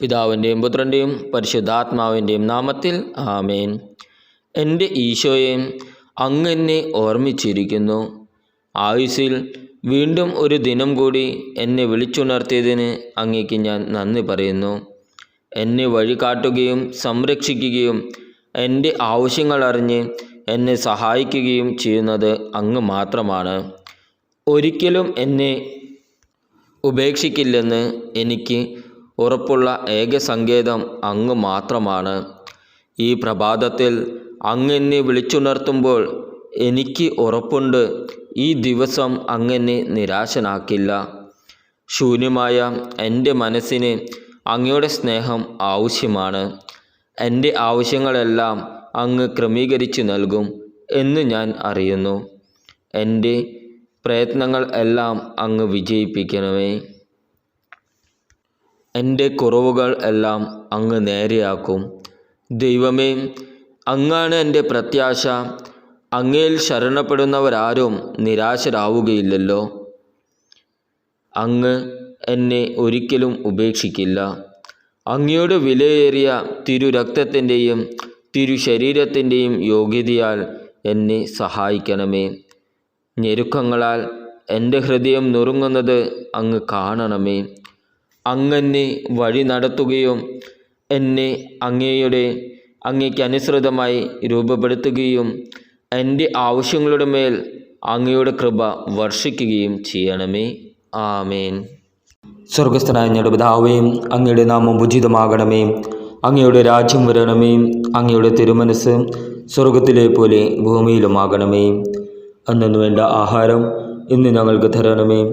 പിതാവിന്റെയും പുത്രന്റെയും പരിശുദ്ധാത്മാവിന്റെയും നാമത്തിൽ ആമേൻ. എന്റെ ഈശോയെ അങ്ങ് എന്നെ ഓർമ്മിച്ചിരിക്കുന്നു. ആയുസ്സിൽ വീണ്ടും ഒരു ദിനം കൂടി എന്നെ വിളിച്ചുണർത്തിയതിന് അങ്ങേക്ക് ഞാൻ നന്ദി പറയുന്നു. എന്നെ വഴികാട്ടുകയും സംരക്ഷിക്കുകയും എന്റെ ആവശ്യങ്ങൾ അറിഞ്ഞ് എന്നെ സഹായിക്കുകയും ചെയ്യുന്നത് അങ്ങ് മാത്രമാണ്. ഒരിക്കലും എന്നെ ഉപേക്ഷിക്കില്ലെന്ന് എനിക്ക് ഉറപ്പുള്ള ഏക സങ്കേതം അങ്ങ് മാത്രമാണ്. ഈ പ്രഭാതത്തിൽ അങ്ങെന്നെ വിളിച്ചുണർത്തുമ്പോൾ എനിക്ക് ഉറപ്പുണ്ട്. ഈ ദിവസം അങ്ങെന്നെ നിരാശനാക്കില്ല. ശൂന്യമായ എന്റെ മനസ്സിന് അങ്ങയുടെ സ്നേഹം ആവശ്യമാണ്. എന്റെ ആവശ്യങ്ങളെല്ലാം അങ്ങ് ക്രമീകരിച്ച് നൽകും എന്ന് ഞാൻ അറിയുന്നു. എന്റെ പ്രയത്നങ്ങൾ എല്ലാം അങ്ങ് വിജയിപ്പിക്കണമേ. എന്റെ കുറവുകൾ എല്ലാം അങ്ങ് നേരെയാക്കും. ദൈവമേ അങ്ങാണ് എന്റെ പ്രത്യാശ. അങ്ങയിൽ ശരണപ്പെടുന്നവരാരും നിരാശരാവുകയില്ലല്ലോ. അങ്ങ് എന്നെ ഒരിക്കലും ഉപേക്ഷിക്കില്ല. അങ്ങയുടെ വിലയേറിയ തിരു രക്തത്തിന്റെയും തിരു ശരീരത്തിന്റെയും യോഗ്യതയാൽ എന്നെ സഹായിക്കണമേ. ഞെരുക്കങ്ങളാൽ എന്റെ ഹൃദയം നുറുങ്ങുന്നത് അങ്ങ് കാണണമേ. അങ്ങെന്നെ വഴി നടത്തുകയും എന്നെ അങ്ങയുടെ അങ്ങയ്ക്ക് അനുസൃതമായി രൂപപ്പെടുത്തുകയും എന്റെ ആവശ്യങ്ങളുടെ മേൽ അങ്ങയുടെ കൃപ വർഷിക്കുകയും ചെയ്യണമേ. ആമേൻ. സ്വർഗസ്ഥനായ ഞങ്ങളുടെ പിതാവേ അങ്ങയുടെ നാമം ഉചിതമാകണമേ. അങ്ങയുടെ രാജ്യം വരണമേ. അങ്ങയുടെ തിരുമനസ് സ്വർഗത്തിലെ പോലെ ഭൂമിയിലുമാകണമേ. അന്നു വേണ്ട ആഹാരം ഇന്ന് ഞങ്ങൾക്ക് തരണമേ.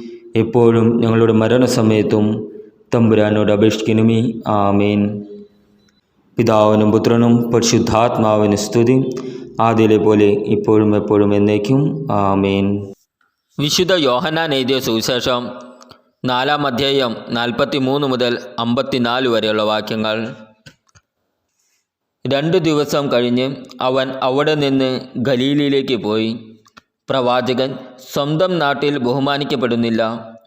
എപ്പോഴും ഞങ്ങളുടെ മരണസമയത്തും തമ്പുരാനോട് അപേക്ഷിക്കണമേ. ആമേൻ. പിതാവിനും പുത്രനും പരിശുദ്ധാത്മാവിന് സ്തുതി. ആദ്യയിലെ പോലെ ഇപ്പോഴും എപ്പോഴും എന്നേക്കും. ആമേൻ. വിശുദ്ധ യോഹനാൻ എഴുതിയ സുവിശേഷം നാലാം അധ്യായം നാൽപ്പത്തി മൂന്ന് മുതൽ അമ്പത്തിനാല് വരെയുള്ള വാക്യങ്ങൾ. രണ്ടു ദിവസം കഴിഞ്ഞ് അവൻ അവിടെ നിന്ന് ഗലീലിയിലേക്ക് പോയി. പ്രവാചകൻ സ്വന്തം നാട്ടിൽ ബഹുമാനിക്കപ്പെടുന്നില്ല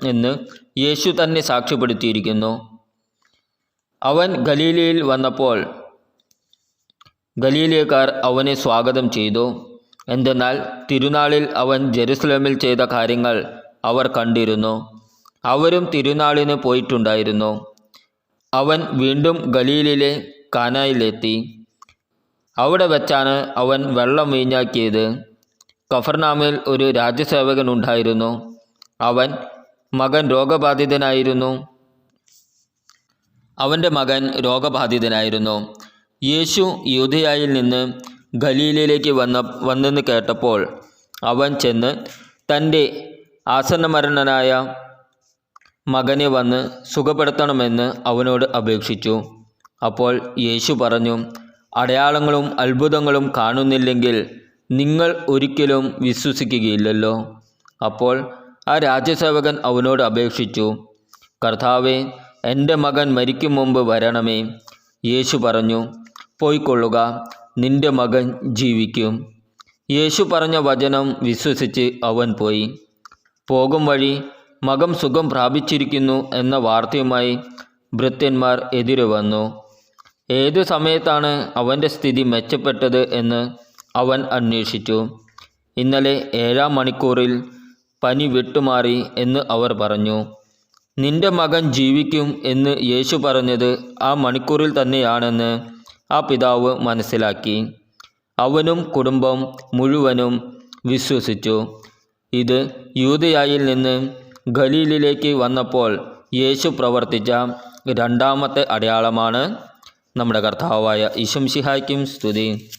എന്ന് യേശു തന്നെ സാക്ഷ്യപ്പെടുത്തിയിരിക്കുന്നു. അവൻ ഗലീലയിൽ വന്നപ്പോൾ ഗലീലക്കാർ അവനെ സ്വാഗതം ചെയ്തു. എന്തെന്നാൽ തിരുനാളിൽ അവൻ ജെറുസലേമിൽ ചെയ്ത കാര്യങ്ങൾ അവർ കണ്ടിരുന്നു. അവരും തിരുനാളിന് പോയിട്ടുണ്ടായിരുന്നു. അവൻ വീണ്ടും ഗലീലിലെ കാനായിലെത്തി. അവിടെ വെച്ചാണ് അവൻ വെള്ളം വീഞ്ഞാക്കിയത്. കഫർനാമിൽ ഒരു രാജ്യസേവകൻ ഉണ്ടായിരുന്നു അവൻ മകൻ രോഗബാധിതനായിരുന്നു. അവന്റെ മകൻ രോഗബാധിതനായിരുന്നു. യേശു യൂതയായിൽ നിന്ന് ഗലീലയിലേക്ക് വന്ന വന്നെന്ന് കേട്ടപ്പോൾ അവൻ ചെന്ന് തന്റെ ആസന്നമരണനായ മകനെ വന്ന് സുഖപ്പെടുത്തണമെന്ന് അവനോട് അപേക്ഷിച്ചു. അപ്പോൾ യേശു പറഞ്ഞു അടയാളങ്ങളും അത്ഭുതങ്ങളും കാണുന്നില്ലെങ്കിൽ നിങ്ങൾ ഒരിക്കലും വിശ്വസിക്കുകയില്ലല്ലോ. അപ്പോൾ ആ രാജ്യസേവകൻ അവനോട് അപേക്ഷിച്ചു കർത്താവെ എന്റെ മകൻ മരിക്കും മുമ്പ് വരണമേ. യേശു പറഞ്ഞു പോയിക്കൊള്ളുക നിന്റെ മകൻ ജീവിക്കും. യേശു പറഞ്ഞ വചനം വിശ്വസിച്ച് അവൻ പോയി. പോകും വഴി മകം സുഖം പ്രാപിച്ചിരിക്കുന്നു എന്ന വാർത്തയുമായി ഭൃത്യന്മാർ എതിരെ വന്നു ഏതു സമയത്താണ് അവന്റെ സ്ഥിതി മെച്ചപ്പെട്ടത് എന്ന് അവൻ അന്വേഷിച്ചു. ഇന്നലെ ഏഴാം മണിക്കൂറിൽ പനി വിട്ടുമാറി എന്ന് അവർ പറഞ്ഞു. നിന്റെ മകൻ ജീവിക്കും എന്ന് യേശു പറഞ്ഞത് ആ മണിക്കൂറിൽ തന്നെയാണെന്ന് ആ പിതാവ് മനസ്സിലാക്കി. അവനും കുടുംബം മുഴുവനും വിശ്വസിച്ചു. ഇത് യൂതയായിൽ നിന്ന് ഖലീലിലേക്ക് വന്നപ്പോൾ യേശു പ്രവർത്തിച്ച രണ്ടാമത്തെ അടയാളമാണ് നമ്മുടെ കർത്താവായ ഈശംഷിഹായ്ക്കും സ്തുതി.